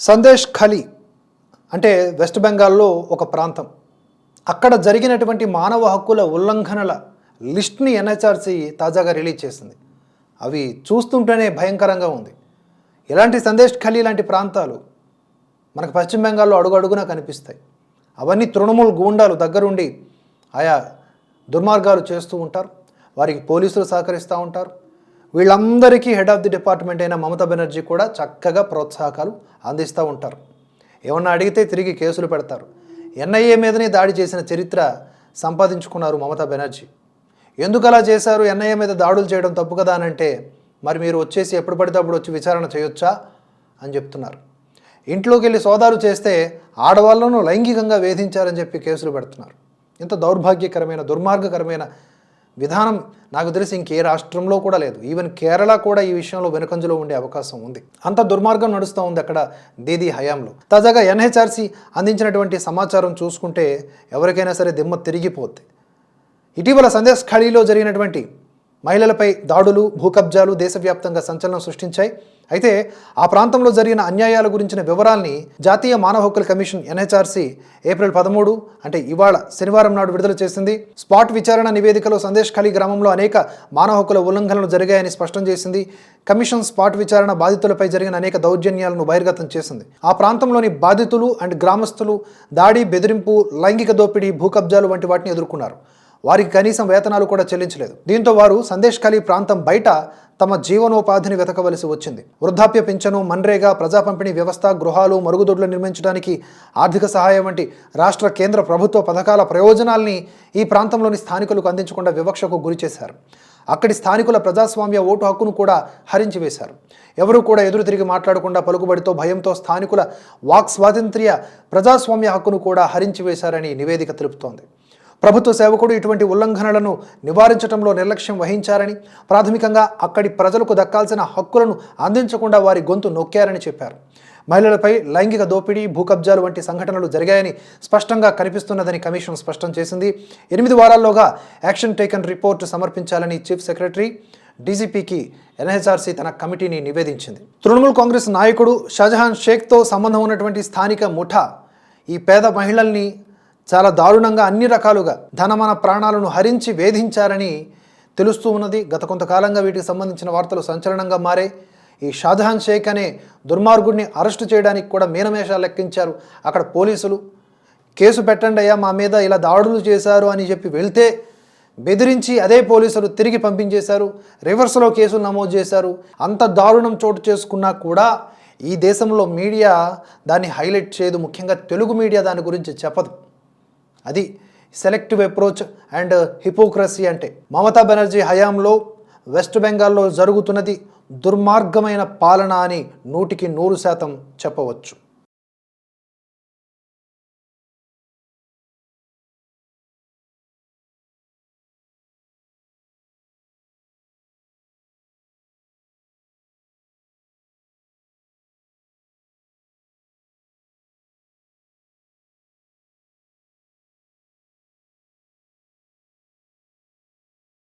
సందేశ్ ఖలీ అంటే వెస్ట్ బెంగాల్లో ఒక ప్రాంతం. అక్కడ జరిగినటువంటి మానవ హక్కుల ఉల్లంఘనల లిస్ట్ని ఎన్హెచ్ఆర్సీ తాజాగా రిలీజ్ చేసింది. అవి చూస్తుంటేనే భయంకరంగా ఉంది. ఇలాంటి సందేశ్ ఖలీ లాంటి ప్రాంతాలు మనకు పశ్చిమ బెంగాల్లో అడుగడుగునా కనిపిస్తాయి. అవన్నీ తృణమూల్ గూండాలు దగ్గరుండి ఆయా దుర్మార్గాలు చేస్తూ ఉంటారు. వారికి పోలీసులు సహకరిస్తూ ఉంటారు. వీళ్ళందరికీ హెడ్ ఆఫ్ ది డిపార్ట్మెంట్ అయిన మమతా బెనర్జీ కూడా చక్కగా ప్రోత్సాహకాలు అందిస్తూ ఉంటారు. ఏమన్నా అడిగితే తిరిగి కేసులు పెడతారు. ఎన్ఐఏ మీదనే దాడి చేసిన చరిత్ర సంపాదించుకున్నారు మమతా బెనర్జీ. ఎందుకు అలా చేశారు ఎన్ఐఏ మీద దాడులు చేయడం తప్పు కదా అని అంటే మరి మీరు వచ్చేసి ఎప్పుడు పడితే అప్పుడు వచ్చి విచారణ చేయొచ్చా అని చెప్తున్నారు. ఇంట్లోకి వెళ్ళి సోదాలు చేస్తే ఆడవాళ్ళను లైంగికంగా వేధించారని చెప్పి కేసులు పెడుతున్నారు. ఇంత దౌర్భాగ్యకరమైన దుర్మార్గకరమైన విధానం నాకు తెలిసి ఇంకే రాష్ట్రంలో కూడా లేదు. ఈవెన్ కేరళ కూడా ఈ విషయంలో వెనుకంజలో ఉండే అవకాశం ఉంది. అంత దుర్మార్గం నడుస్తూ ఉంది అక్కడ దీదీ హయాంలో. తాజాగా ఎన్హెచ్ఆర్సీ అందించినటువంటి సమాచారం చూసుకుంటే ఎవరికైనా సరే దిమ్మ తిరిగిపోద్ది. ఇటీవల సందేశ్ ఖాళీలో జరిగినటువంటి మహిళలపై దాడులు భూకబ్జాలు దేశవ్యాప్తంగా సంచలనం సృష్టించాయి. అయితే ఆ ప్రాంతంలో జరిగిన అన్యాయాల గురించిన వివరాల్ని జాతీయ మానవ హక్కుల కమిషన్ ఎన్హెచ్ఆర్సీ ఏప్రిల్ పదమూడు అంటే ఇవాళ శనివారం నాడు విడుదల చేసింది. స్పాట్ విచారణ నివేదికలో సందేశ్ ఖాళీ గ్రామంలో అనేక మానవ హక్కుల ఉల్లంఘనలు జరిగాయని స్పష్టం చేసింది. కమిషన్ స్పాట్ విచారణ బాధితులపై జరిగిన అనేక దౌర్జన్యాలను బహిర్గతం చేసింది. ఆ ప్రాంతంలోని బాధితులు అండ్ గ్రామస్తులు దాడి బెదిరింపు లైంగిక దోపిడీ భూకబ్జాలు వంటి వాటిని ఎదుర్కొన్నారు. వారికి కనీసం వేతనాలు కూడా చెల్లించలేదు. దీంతో వారు సందేశ్ ఖాళీ ప్రాంతం బయట తమ జీవనోపాధిని వెతకవలసి వచ్చింది. వృద్ధాప్య పింఛను మన్రేగా ప్రజా పంపిణీ వ్యవస్థ గృహాలు మరుగుదొడ్లు నిర్మించడానికి ఆర్థిక సహాయం వంటి రాష్ట్ర కేంద్ర ప్రభుత్వ పథకాల ప్రయోజనాల్ని ఈ ప్రాంతంలోని స్థానికులకు అందించకుండా వివక్షకు గురిచేశారు అక్కడి స్థానికుల ప్రజాస్వామ్య ఓటు హక్కును కూడా హరించి వేశారు. ఎవరూ కూడా ఎదురు తిరిగి మాట్లాడకుండా పలుకుబడితో భయంతో స్థానికుల వాక్ స్వాతంత్ర్య ప్రజాస్వామ్య హక్కును కూడా హరించి వేశారని నివేదిక తెలుపుతోంది. ప్రభుత్వ సేవకుడు ఇటువంటి ఉల్లంఘనలను నివారించడంలో నిర్లక్ష్యం వహించారని ప్రాథమికంగా అక్కడి ప్రజలకు దక్కాల్సిన హక్కులను అందించకుండా వారి గొంతు నొక్కారని చెప్పారు. మహిళలపై లైంగిక దోపిడీ భూకబ్జాలు వంటి సంఘటనలు జరిగాయని స్పష్టంగా కనిపిస్తున్నదని కమిషన్ స్పష్టం చేసింది. ఎనిమిది వారాల్లోగా యాక్షన్ టేకన్ రిపోర్టు సమర్పించాలని చీఫ్ సెక్రటరీ డీజీపీకి ఎన్హెచ్ఆర్సీ తన కమిటీని నివేదించింది. తృణమూల్ కాంగ్రెస్ నాయకుడు షాజహాన్ షేక్తో సంబంధం ఉన్నటువంటి స్థానిక ముఠా ఈ పేద మహిళల్ని చాలా దారుణంగా అన్ని రకాలుగా ధనమన ప్రాణాలను హరించి వేధించారని తెలుస్తూ ఉన్నది. గత కొంతకాలంగా వీటికి సంబంధించిన వార్తలు సంచలనంగా మారాయి ఈ షాజహాన్ షేక్ అనే దుర్మార్గుడిని అరెస్టు చేయడానికి కూడా మీనమేషాలు లెక్కించారు. అక్కడ పోలీసులు కేసు పెట్టండి అయ్యా మా మీద ఇలా దాడులు చేశారు అని చెప్పి వెళ్తే బెదిరించి అదే పోలీసులు తిరిగి పంపించేశారు. రివర్స్లో కేసులు నమోదు చేశారు. అంత దారుణం చోటు చేసుకున్నా కూడా ఈ దేశంలో మీడియా దాన్ని హైలైట్ చేయదు. ముఖ్యంగా తెలుగు మీడియా దాని గురించి చెప్పదు. అది సెలెక్టివ్ అప్రోచ్ అండ్ హిపోక్రసీ అంటే మమతా బెనర్జీ హయాంలో వెస్ట్ బెంగాల్లో జరుగుతున్నది దుర్మార్గమైన పాలన అని నూటికి నూరు శాతం చెప్పవచ్చు.